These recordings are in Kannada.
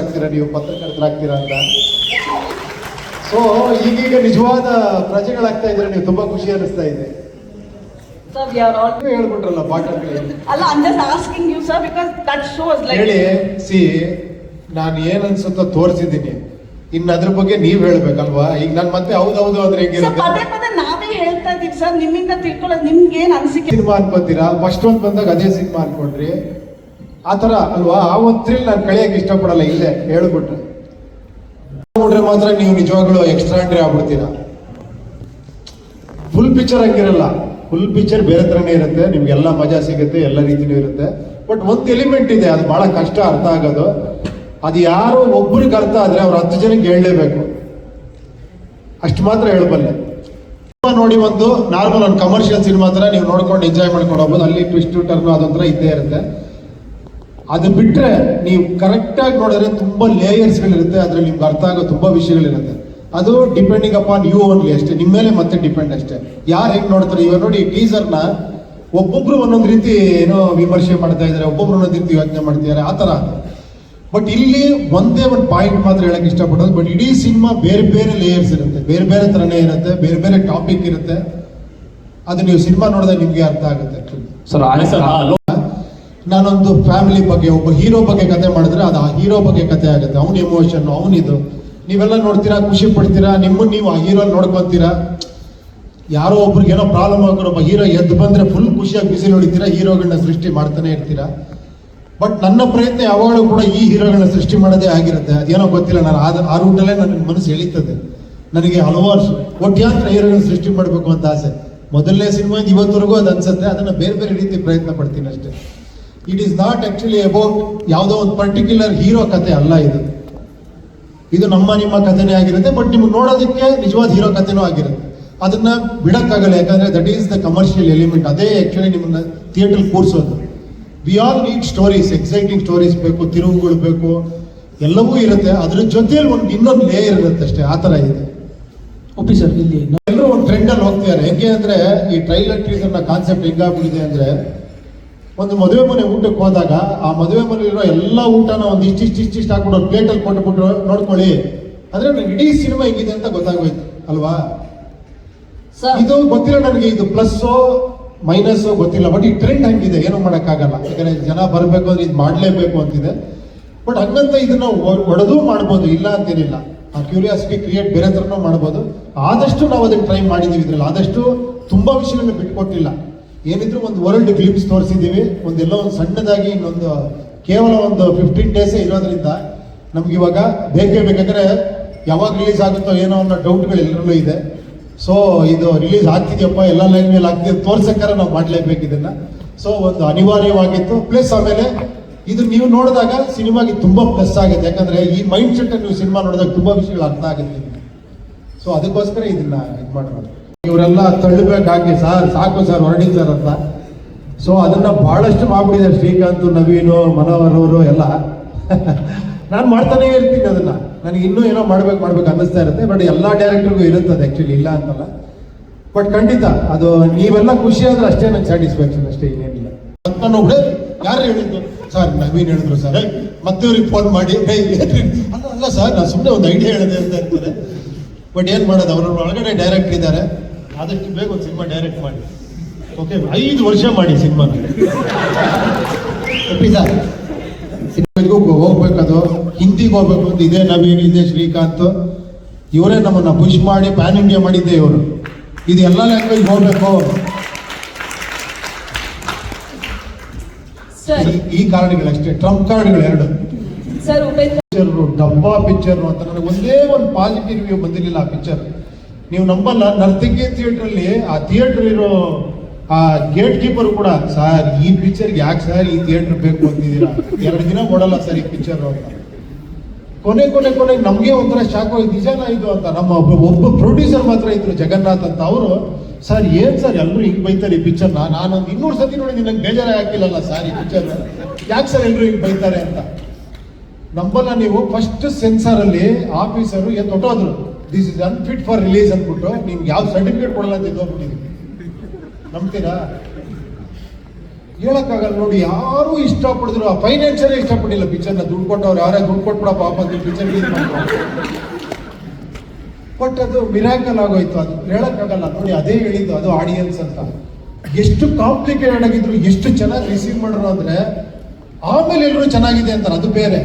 ಆಗ್ತೀರಾ ನೀವು ಪತ್ರಕರ್ತರಾಗ್ತೀರಾ ಅಂತ? ಸೊ ಈಗೀಗ ನಿಜವಾದ ಪ್ರಜೆಗಳಾಗ್ತಾ ಇದ್ರೆ ನೀವು ತುಂಬಾ ಖುಷಿ ಅನಿಸ್ತಾ ಇದೆ. Sir, we are all. ಹೇಳ್ಬಿಟ್ರಲ್ಲ bottle Allah, I'm just asking you, sir, because that shows like. ಹೇಳಿ ಸಿ ನಾನು ಏನ್ ಅನ್ಸುತ್ತೋ ತೋರಿಸಿದ್ದೀನಿ. ಇನ್ನು ಅದ್ರ ಬಗ್ಗೆ ನೀವ್ ಹೇಳ್ಬೇಕಲ್ವಾ? ಈಗ ನಾನು ಮತ್ತೆ ಹೌದು ಹೌದು ಅಂದ್ರೆ ಸರ್ ಪದೇ ಪದೇ ನಾವೇ ಹೇಳ್ತಾ ಇದೀವಿ ಸರ್ ನಿಮ್ಮಿಂದ ತಿಳ್ಕೊಳ್ಳೋದು ನಿಮ್ಗೆ ಏನ್ ಅನಿಸಿಕೆ ಸಿನಿಮಾ ಅನ್ಕೋತೀರಾ? ಫಸ್ಟ್ ಒಂದ್ ಬಂದಾಗ ಅದೇ ಸಿನಿಮಾ ಅನ್ಕೊಂಡ್ರಿ. ಆ ಥರ ಅಲ್ವಾ? ಆ ಒಂದ್ ಥ್ರಿಲ್ ನಾನು ಕಳಿಯಕ್ಕೆ ಇಷ್ಟಪಡಲ್ಲ, ಇಲ್ಲೇ ಹೇಳ್ಬಿಟ್ರೆ. ನೋಡ್ರೆ ಮಾತ್ರ ನೀವು ನಿಜವಾಗ್ಲೂ ಎಕ್ಸ್ಟ್ರಾಂಡ್ರಿ ಆಗ್ಬಿಡ್ತೀರಾ? ಫುಲ್ ಪಿಕ್ಚರ್ ಹಂಗಿರಲ್ಲ. ಫುಲ್ ಪಿಕ್ಚರ್ ಬೇರೆ ಥರನೇ ಇರುತ್ತೆ. ನಿಮ್ಗೆಲ್ಲ ಮಜಾ ಸಿಗುತ್ತೆ, ಎಲ್ಲ ರೀತಿನೂ ಇರುತ್ತೆ. ಬಟ್ ಒಂದು ಎಲಿಮೆಂಟ್ ಇದೆ, ಅದು ಬಹಳ ಕಷ್ಟ ಅರ್ಥ ಆಗೋದು. ಅದು ಯಾರೋ ಒಬ್ಬರಿಗೆ ಅರ್ಥ ಆದ್ರೆ ಅವ್ರು ಹತ್ತು ಜನಕ್ಕೆ ಹೇಳಲೇಬೇಕು. ಅಷ್ಟು ಮಾತ್ರ ಹೇಳಬಲ್ಲೆ. ಸಿನಿಮಾ ನೋಡಿ ಒಂದು ನಾರ್ಮಲ್ ಒಂದು ಕಮರ್ಷಿಯಲ್ ಸಿನಿಮಾ ತರ ನೀವು ನೋಡ್ಕೊಂಡು ಎಂಜಾಯ್ ಮಾಡ್ಕೊಂಡು ಹೋಗ್ಬೋದು. ಅಲ್ಲಿ ಟ್ವಿಸ್ಟ್ ಟರ್ನ್ ಅದೊಂಥರ ಇದ್ದೇ ಇರುತ್ತೆ. ಅದು ಬಿಟ್ರೆ ನೀವು ಕರೆಕ್ಟಾಗಿ ನೋಡಿದ್ರೆ ತುಂಬಾ ಲೇಯರ್ಸ್ಗಳಿರುತ್ತೆ ಅದ್ರಲ್ಲಿ ನಿಮ್ಗೆ ಅರ್ಥ ಆಗೋ ತುಂಬ ವಿಷಯಗಳಿರುತ್ತೆ. ಅದು ಡಿಪೆಂಡಿಂಗ್ ಅಪಾನ್ ಯು ಓನ್ಲಿ ಅಷ್ಟೇ ನಿಮ್ಮ ಮೇಲೆ ಮತ್ತೆ ಡಿಪೆಂಡ್ ಅಷ್ಟೇ. ಯಾರು ಹೆಂಗ್ ನೋಡ್ತಾರೆ? ಇವಾಗ ನೋಡಿ ಟೀಸರ್ನ ಒಬ್ಬೊಬ್ರು ಒಂದೊಂದು ರೀತಿ ಏನೋ ವಿಮರ್ಶೆ ಮಾಡ್ತಾ ಇದ್ದಾರೆ ಒಬ್ಬೊಬ್ರು ಒಂದೊಂದು ರೀತಿ ಯೋಚನೆ ಮಾಡ್ತಿದ್ದಾರೆ ಆ ಥರ ಬಟ್ ಇಲ್ಲಿ ಒಂದೇ ಒಂದು ಪಾಯಿಂಟ್ ಮಾತ್ರ ಹೇಳಕ್ ಇಷ್ಟಪಡೋದು ಬಟ್ ಇಡೀ ಸಿನಿಮಾ ಬೇರೆ ಬೇರೆ ಲೇಯರ್ಸ್ ಇರುತ್ತೆ. ಬೇರೆ ಬೇರೆ ಥರನೇ ಇರುತ್ತೆ ಬೇರೆ ಬೇರೆ ಟಾಪಿಕ್ ಇರುತ್ತೆ. ಅದು ನೀವು ಸಿನಿಮಾ ನೋಡಿದ್ರೆ ನಿಮಗೆ ಅರ್ಥ ಆಗುತ್ತೆ. ನಾನೊಂದು ಫ್ಯಾಮಿಲಿ ಬಗ್ಗೆ, ಒಬ್ಬ ಹೀರೋ ಬಗ್ಗೆ ಕತೆ ಮಾಡಿದ್ರೆ ಅದು ಆ ಹೀರೋ ಬಗ್ಗೆ ಕತೆ ಆಗುತ್ತೆ. ಅವನ ಎಮೋಷನ್ ಅವನಿದು ನೀವೆಲ್ಲ ನೋಡ್ತೀರಾ, ಖುಷಿ ಪಡ್ತೀರಾ ನಿಮ್ಮನ್ನ ನೀವು ಆ ಹೀರೋ ನೋಡ್ಕೊತೀರಾ? ಯಾರೋ ಒಬ್ರಿಗೆ ಏನೋ ಪ್ರಾಬ್ಲಮ್ ಆಗೋರು ಒಬ್ಬ ಹೀರೋ ಎದ್ದು ಬಂದ್ರೆ ಫುಲ್ ಖುಷಿಯಾಗಿ ಬಿಸಿ ನೋಡಿತೀರಾ ಹೀರೋಗಳನ್ನ ಸೃಷ್ಟಿ ಮಾಡ್ತಾನೆ ಇರ್ತೀರಾ? ಬಟ್ ನನ್ನ ಪ್ರಯತ್ನ ಯಾವಾಗಲೂ ಕೂಡ ಈ ಹೀರೋಗಳನ್ನ ಸೃಷ್ಟಿ ಮಾಡೋದೇ ಆಗಿರುತ್ತೆ. ಅದೇನೋ ಗೊತ್ತಿಲ್ಲ, ನಾನು ಆ ರೂಟಲ್ಲೇ ನನ್ನ ಮನಸ್ಸು ಎಳೀತದೆ. ನನಗೆ ಹಲವಾರು ಒಟ್ಯಾಂತರ ಹೀರೋಗಳನ್ನ ಸೃಷ್ಟಿ ಮಾಡಬೇಕು ಅಂತ ಆಸೆ. ಮೊದಲನೇ ಸಿನಿಮಾ ಇವತ್ತವರೆಗೂ ಅದು ಅನ್ಸುತ್ತೆ, ಅದನ್ನ ಬೇರೆ ಬೇರೆ ರೀತಿ ಪ್ರಯತ್ನ ಪಡ್ತೀನಿ ಅಷ್ಟೇ. It is not actually about ಯಾವುದೋ ಒಂದು ಪರ್ಟಿಕ್ಯುಲರ್ ಹೀರೋ ಕತೆ ಅಲ್ಲ ಇದು. ಇದು ನಮ್ಮ ನಿಮ್ಮ ಕಥೆನೇ ಆಗಿರುತ್ತೆ ಬಟ್ ನಿಮ್ಗೆ ನೋಡೋದಕ್ಕೆ ನಿಜವಾದ ಹೀರೋ ಕಥೆನೂ ಆಗಿರುತ್ತೆ. ಅದನ್ನ ಬಿಡಕ್ಕಾಗಲ್ಲ ಯಾಕಂದ್ರೆ that is the commercial element ಅದೇ ಆಕ್ಚುಲಿ ನಿಮ್ಮನ್ನ theatre ಕೂರಿಸೋದು. We all need stories exciting stories ಬೇಕು ತಿರುವುಗಳು ಬೇಕು ಎಲ್ಲವೂ ಇರುತ್ತೆ. ಅದ್ರ ಜೊತೆಯಲ್ಲಿ ಒಂದು ಇನ್ನೊಂದು ಲೇಯರ್ ಇರುತ್ತೆ ಅಷ್ಟೇ ಆ ಥರ ಇದೆ. ಒಪ್ಪಿ ಸರ್ ಇಲ್ಲಿ ಎಲ್ಲರೂ ಒಂದು ಟ್ರೆಂಡಲ್ಲಿ ಹೋಗ್ತಿದ್ದಾರೆ. ಹೆಂಗೆ ಅಂದರೆ ಈ ಟ್ರೈಲರ್ ಟೀಸರ್ನ ಕಾನ್ಸೆಪ್ಟ್ ಹೆಂಗಾಗ್ಬಿಟ್ಟಿದೆ ಅಂದ್ರೆ ಒಂದು ಮದುವೆ ಮನೆ ಊಟಕ್ಕೆ ಹೋದಾಗ ಆ ಮದುವೆ ಮನೆಯಲ್ಲಿರೋ ಎಲ್ಲ ಊಟನ ಒಂದು ಇಷ್ಟಿಷ್ಟು ಇಷ್ಟಿಷ್ಟು ಹಾಕ್ಬಿಟ್ಟು ಪ್ಲೇಟಲ್ಲಿ ಕೊಟ್ಟುಬಿಟ್ಟು ನೋಡ್ಕೊಳ್ಳಿ. ಅಂದ್ರೆ ಇಡೀ ಸಿನಿಮಾ ಹೆಂಗಿದೆ ಅಂತ ಗೊತ್ತಾಗೋಯ್ತು ಅಲ್ವಾ? ಇದು ಗೊತ್ತಿಲ್ಲ ನನಗೆ ಇದು ಪ್ಲಸ್ ಮೈನಸ್ ಗೊತ್ತಿಲ್ಲ ಬಟ್ ಈ ಟ್ರೆಂಡ್ ಹಂಗಿದೆ ಏನು ಮಾಡೋಕ್ಕಾಗಲ್ಲ. ಯಾಕಂದ್ರೆ ಜನ ಬರಬೇಕು ಅಂದ್ರೆ ಇದು ಮಾಡಲೇಬೇಕು ಅಂತಿದೆ. ಬಟ್ ಹಂಗಂತ ಇದನ್ನ ಒಡೆದು ಮಾಡ್ಬೋದು ಇಲ್ಲ ಅಂತೇನಿಲ್ಲ. ಆ ಕ್ಯೂರಿಯಾಸಿಟಿ ಕ್ರಿಯೇಟ್ ಬೇರೆ ಥರನೂ ಮಾಡ್ಬೋದು. ಆದಷ್ಟು ನಾವು ಅದಕ್ಕೆ ಟ್ರೈ ಮಾಡಿದ್ದೀವಿ ಇದ್ರಲ್ಲಿ. ಆದಷ್ಟು ತುಂಬಾ ವಿಷಯಗಳನ್ನ ಬಿಟ್ಕೊಟ್ಟಿಲ್ಲ. ಏನಿದ್ರು ಒಂದು ವರ್ಲ್ಡ್ ಗ್ಲಿಮ್ಸ್ ತೋರಿಸಿದ್ದೀವಿ. ಒಂದೆಲ್ಲೋ ಒಂದು ಸಣ್ಣದಾಗಿ ಇನ್ನೊಂದು, ಕೇವಲ ಒಂದು ಫಿಫ್ಟೀನ್ ಡೇಸೇ ಇರೋದ್ರಿಂದ ನಮ್ಗೆ ಇವಾಗ ಬೇಕೇ ಬೇಕಂದ್ರೆ ಯಾವಾಗ ರಿಲೀಸ್ ಆಗುತ್ತೋ ಏನೋ ಅನ್ನೋ ಡೌಟ್ಗಳು ಎಲ್ಲರಲ್ಲೂ ಇದೆ. ಸೊ ಇದು ರಿಲೀಸ್ ಆಗ್ತಿದೆಯಪ್ಪ, ಎಲ್ಲ ಲೈನ್ ಮೇಲೆ ಆಗ್ತಿದೆ ತೋರ್ಸಕ್ಕಾರ ನಾವು ಮಾಡಲೇಬೇಕು ಇದನ್ನ. ಸೊ ಒಂದು ಅನಿವಾರ್ಯವಾಗಿತ್ತು. ಪ್ಲಸ್ ಆಮೇಲೆ ಇದು ನೀವು ನೋಡಿದಾಗ ಸಿನಿಮಾಗೆ ತುಂಬಾ ಪ್ಲಸ್ ಆಗುತ್ತೆ. ಯಾಕಂದ್ರೆ ಈ ಮೈಂಡ್ ಸೆಟ್ ನೀವು ಸಿನಿಮಾ ನೋಡಿದಾಗ ತುಂಬಾ ವಿಷಯಗಳು ಅರ್ಥ ಆಗುತ್ತೆ. ಸೊ ಅದಕ್ಕೋಸ್ಕರ ಇದನ್ನ ಇದು ಮಾಡೋದು ಇವರೆಲ್ಲ ತಳ್ಳಬೇಕಾಗಿ ಸರ್ ಸಾಕು ಸರ್ ಹೊರಡಿ ಸರ್ ಅಂತ. ಸೊ ಅದನ್ನ ಬಹಳಷ್ಟು ಮಾಡ್ಬಿಟ್ಟಿದ್ದಾರೆ ಶ್ರೀಕಾಂತ್ ನವೀನು ಮನೋಹರ್ ಅವರು ಎಲ್ಲ. ನಾನು ಮಾಡ್ತಾನೆ ಇರ್ತೀನಿ ಅದನ್ನ. ನನಗೆ ಇನ್ನೂ ಏನೋ ಮಾಡ್ಬೇಕು ಮಾಡ್ಬೇಕು ಅನ್ನಿಸ್ತಾ ಇರುತ್ತೆ ಬಟ್ ಎಲ್ಲ ಡೈರೆಕ್ಟರ್ಗೂ ಇರುತ್ತೆ ಆ್ಯಕ್ಚುಲಿ ಇಲ್ಲ ಅಂತಲ್ಲ. ಬಟ್ ಖಂಡಿತ ಅದು ನೀವೆಲ್ಲ ಖುಷಿ ಆದ್ರೆ ಅಷ್ಟೇ ನಂಗೆ ಸ್ಯಾಟಿಸ್ಫ್ಯಾಕ್ಷನ್ ಅಷ್ಟೇ ಇನ್ನೇನಿಲ್ಲ. ನಾನು ಯಾರು ಹೇಳಿದ್ರು ಸರ್ ನವೀನ್ ಹೇಳಿದ್ರು ಸರ್. ಮತ್ತೆ ಇವ್ರಿಗೆ ಫೋನ್ ಮಾಡಿ. "ಹೇ, ಅಲ್ಲ ಅಲ್ಲ ಸರ್ ನಾನು ಸುಮ್ಮನೆ ಒಂದು ಐಡಿಯಾ ಹೇಳಿದೆ ಅಂತ ಇರ್ತಾರೆ. ಬಟ್ ಏನು ಮಾಡೋದು ಅವ್ರ ಒಳಗಡೆ ಡೈರೆಕ್ಟ್ ಇದ್ದಾರೆ. ಆದಷ್ಟು ಬೇಗ ಒಂದು ಸಿನಿಮಾ ಡೈರೆಕ್ಟ್ ಮಾಡಿ. ಓಕೆ ಐದು ವರ್ಷ ಮಾಡಿ ಸಿನಿಮಾ ಸರ್ ಸಿನಿಮಾಗೂ ಹೋಗ್ಬೇಕದು. ಹಿಂದಿಗೆ ಹೋಗ್ಬೇಕು ಅಂತ ಇದೇ ನವೀನ್ ಇದೇ ಶ್ರೀಕಾಂತ್. ಇವರೇ ನಮ್ಮನ್ನ ಪುಷ್ ಮಾಡಿ ಪ್ಯಾನ್ ಇಂಡಿಯಾ ಮಾಡಿದ್ದೆ ಇವರು. ಇದು ಎಲ್ಲ ಲ್ಯಾಂಗ್ವೇಜ್ ಹೋಗ್ಬೇಕು. ಸರ್ ಈ- ಕಾರಣಗಳಷ್ಟೇ. ಟ್ರಂಪ್ ಕಾರ್ಡ್ಗಳು ಎರಡು. ಡಬ್ಬಾ ಪಿಕ್ಚರ್ ಅಂತ. ನನಗೆ ಒಂದೇ ಒಂದು ಪಾಸಿಟಿವ್ ರಿವ್ಯೂ ಬಂದಿರಲಿಲ್ಲ ಆ ಪಿಕ್ಚರ್ ನೀವು ನಂಬಲ್ಲ ನರ್ತಕಿ ಥಿಯೇಟರ್ ಅಲ್ಲಿ ಆ ಥಿಯೇಟರ್ ಇರೋ ಆ ಗೇಟ್ ಕೀಪರ್ ಕೂಡ, ಸರ್, ಈ ಪಿಕ್ಚರ್ಗೆ ಯಾಕೆ ಸರ್ ಈ ಥಿಯೇಟರ್ ಬೇಕು ಅಂತಿದ್ದೀರಾ? ಎರಡು ದಿನ ಕೊಡಲ್ಲ ಸರ್ ಈ ಪಿಕ್ಚರ್ ಅಂತ. ಕೊನೆ ಕೊನೆ ಕೊನೆ ನಮಗೆ ಒಂಥರ ಶಾಕ್ ಹೋಗಿ ನಿಜಾನ ಇದು ಅಂತ? ನಮ್ಮ ಒಬ್ಬ ಪ್ರೊಡ್ಯೂಸರ್ ಮಾತ್ರ ಇದ್ರು, ಜಗನ್ನಾಥ್ ಅಂತ. ಅವರು, ಸರ್, ಏನ್ ಸರ್ ಎಲ್ಲರೂ ಹಿಂಗ್ ಬೈತಾರೆ ಈ ಪಿಕ್ಚರ್ನ ನಾನು ಇನ್ನೂರು ಸತಿ ನೋಡಿ ನಂಗೆ ಬೇಜಾರೇ ಹಾಕಿಲ್ಲಲ್ಲ ಸರ್ ಈ ಪಿಕ್ಚರ್ ಯಾಕೆ ಸರ್ ಎಲ್ಲರೂ ಹಿಂಗ್ ಬೈತಾರೆ ಅಂತ? ನಂಬಲ್ಲ ನೀವು. ಫಸ್ಟ್ ಸೆನ್ಸರ್ ಅಲ್ಲಿ ಆಫೀಸರು ಏನ್ ಹೊಟ್ಟೋದ್ರು this is unfit for release ಅಂದ್ಬಿಟ್ಟು ನಿಮ್ಗೆ ಯಾವ ಸರ್ಟಿಫಿಕೇಟ್ ಕೊಡಲ್ಲ ಅಂತ ಇದ್ದೋಗ್ಬಿಟ್ಟಿದ್ದೀನಿ ನಂಬ್ತೀರಾ? ಹೇಳಕ್ಕಾಗಲ್ಲ ನೋಡಿ, ಯಾರು ಇಷ್ಟಪಡಿದ್ರು ಆ ಫೈನಾನ್ಷಿಯಲ್ ಇಷ್ಟಪಟ್ಟಿಲ್ಲ ಪಿಕ್ಚರ್ನ ದುಡ್ಡು ಕೊಟ್ಟವ್ರು ಯಾರೇ ದುಡ್ಡು ಕೊಟ್ಬಿಡ ಪಾಪ ಪಿಕ್ಚರ್ ಬಟ್ ಅದು ಮಿರಾಕಲ್ ಆಗೋಯ್ತು ಅದು. ಹೇಳಕ್ಕಾಗಲ್ಲ. ನೋಡಿ, ಅದೇ ಹೇಳಿದ್ದು ಅದು ಆಡಿಯನ್ಸ್ ಅಂತ. ಎಷ್ಟು ಕಾಂಪ್ಲಿಕೇಟೆಡ್ ಆಗಿದ್ರು, ಎಷ್ಟು ಚೆನ್ನಾಗಿ ರಿಸೀವ್ ಮಾಡ್ರು ಅಂದ್ರೆ, ಆಮೇಲೆ ಎಲ್ಲರೂ ಚೆನ್ನಾಗಿದೆ ಅಂತಾರೆ. ಅದು ಬೇರೆ.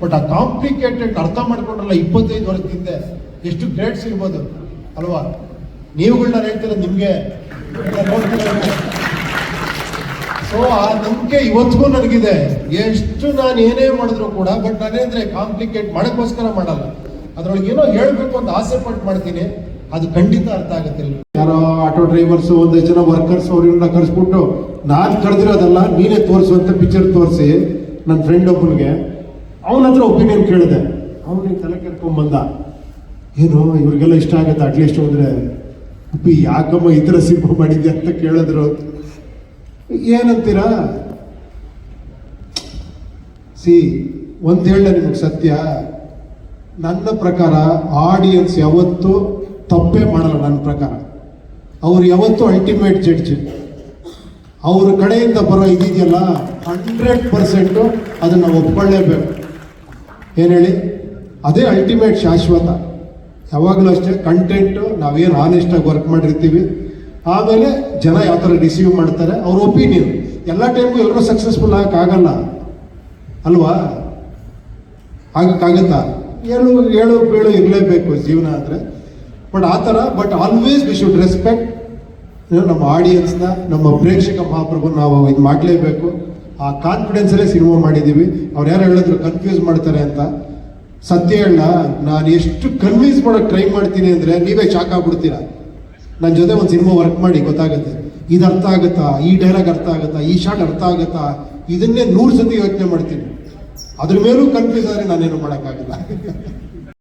ಬಟ್ ಆ ಕಾಂಪ್ಲಿಕೇಟೆಡ್ ಅರ್ಥ ಮಾಡ್ಕೊಂಡ್ರಲ್ಲ ಇಪ್ಪತ್ತೈದು ವರ್ಷದ ಎಷ್ಟು ಗ್ರೇಟ್ಸ್ ಇರ್ಬೋದು? ಅಲ್ವಾ? ನೀವುಗಳನ್ನ ರೈತರ ನಿಮಗೆ ಸೊ ಆ ನಂಬಿಕೆ ಇವತ್ತಿಗೂ ನನಗಿದೆ. ಎಷ್ಟು ನಾನು ಏನೇ ಮಾಡಿದ್ರು ಕೂಡ ಬಟ್ ನಾನೇಂದ್ರೆ ಕಾಂಪ್ಲಿಕೇಟ್ ಮಾಡೋಕ್ಕೋಸ್ಕರ ಮಾಡಲ್ಲ. ಅದರೊಳಗೆ ಏನೋ ಹೇಳಬೇಕು ಅಂತ ಆಸೆ ಪಟ್ಟು ಮಾಡ್ತೀನಿ. ಅದು ಖಂಡಿತ ಅರ್ಥ ಆಗುತ್ತಿಲ್ಲ ಯಾರೋ ಆಟೋ ಡ್ರೈವರ್ಸ್ ಒಂದಷ್ಟು ಜನ ವರ್ಕರ್ಸ್ ಅವ್ರನ್ನ ಕರೆಸ್ಬಿಟ್ಟು, ನಾನು ಕರೆದಿರೋದಲ್ಲ, ನೀನೇ ತೋರಿಸು ಅಂತ ಪಿಕ್ಚರ್ ತೋರಿಸಿ ನನ್ನ ಫ್ರೆಂಡ್ ಒಬ್ಬನಿಗೆ ಅವನ ಹತ್ರ ಒಪಿನಿಯನ್ ಕೇಳಿದೆ. ಅವನಿಗೆ ತಲೆ ಕೆರ್ಕೊಂಡ್ ಏನು, ಇವ್ರಿಗೆಲ್ಲ ಇಷ್ಟ ಆಗುತ್ತೆ ಅಟ್ಲೀಸ್ಟ್ ಹೋದ್ರೆ, ಉಪ್ಪಿ, ಯಾಕಮ್ಮ ಈ ಥರ ಸಿನಿಮಾ ಮಾಡಿದ್ಯಾ ಅಂತ ಕೇಳಿದ್ರು. ಏನಂತೀರಾ? ಸಿ, ಒಂದು ಹೇಳ ನಿಮಗೆ ಸತ್ಯ. ನನ್ನ ಪ್ರಕಾರ ಆಡಿಯನ್ಸ್ ಯಾವತ್ತೂ ತಪ್ಪೇ ಮಾಡಲ್ಲ ನನ್ನ ಪ್ರಕಾರ. ಅವ್ರು ಯಾವತ್ತೂ ಅಲ್ಟಿಮೇಟ್ ಜಡ್ಜ್ ಅವ್ರ ಕಡೆಯಿಂದ ಬರೋ ಇದಿದೆಯಲ್ಲ ಹಂಡ್ರೆಡ್ ಪರ್ಸೆಂಟು ಅದನ್ನು ಒಪ್ಕೊಳ್ಳೇಬೇಕು. ಏನು ಹೇಳಿ? ಅದೇ ಅಲ್ಟಿಮೇಟ್ ಶಾಶ್ವತ. ಯಾವಾಗಲೂ ಅಷ್ಟೇ ಕಂಟೆಂಟು ನಾವೇನು ಆನೆಸ್ಟಾಗಿ ವರ್ಕ್ ಮಾಡಿರ್ತೀವಿ. ಆಮೇಲೆ ಜನ ಯಾವ ಥರ ರಿಸೀವ್ ಮಾಡ್ತಾರೆ, ಅವ್ರ ಒಪಿನಿಯನ್ ಎಲ್ಲ ಟೈಮು ಎಲ್ಲರೂ ಸಕ್ಸಸ್ಫುಲ್ ಆಗಕ್ಕಾಗಲ್ಲ ಅಲ್ವಾ? ಆಗಕ್ಕಾಗತ್ತಾ ಏಳು ಏಳು ಬೇಳು ಇರಲೇಬೇಕು ಜೀವನ ಅಂದರೆ ಬಟ್ ಆ ಥರ but always we should respect ನಮ್ಮ ಆಡಿಯನ್ಸ್ನ ನಮ್ಮ ಪ್ರೇಕ್ಷಕ ಮಹಾಪ್ರಭು ನಾವು ಇದು ಮಾಡಲೇಬೇಕು. ಆ ಕಾನ್ಫಿಡೆನ್ಸಲ್ಲೇ ಸಿನಿಮಾ ಮಾಡಿದ್ದೀವಿ ಅವ್ರು ಯಾರು ಹೇಳಿದ್ರು ಕನ್ಫ್ಯೂಸ್ ಮಾಡ್ತಾರೆ ಅಂತ. ಸತ್ಯ ಹೇಳ ನಾನು ಎಷ್ಟು ಕನ್ವಿನ್ಸ್ ಮಾಡೋಕೆ ಟ್ರೈ ಮಾಡ್ತೀನಿ ಅಂದರೆ ನೀವೇ ಶಾಕ್ ಆಗ್ಬಿಡ್ತೀರಾ? ನನ್ನ ಜೊತೆ ಒಂದು ಸಿನಿಮಾ ವರ್ಕ್ ಮಾಡಿ, ಗೊತ್ತಾಗುತ್ತೆ. ಇದು ಅರ್ಥ ಆಗುತ್ತಾ? ಈ ಡೈಲಾಗ್ ಅರ್ಥ ಆಗುತ್ತಾ? ಈ ಶಾಟ್ ಅರ್ಥ ಆಗುತ್ತಾ? ಇದನ್ನೇ ನೂರು ಸತಿ ಯೋಚನೆ ಮಾಡ್ತೀನಿ. ಅದ್ರ ಮೇಲೂ ಕನ್ಫ್ಯೂಸ್ ಆದರೆ ನಾನೇನು ಮಾಡೋಕ್ಕಾಗಲ್ಲ.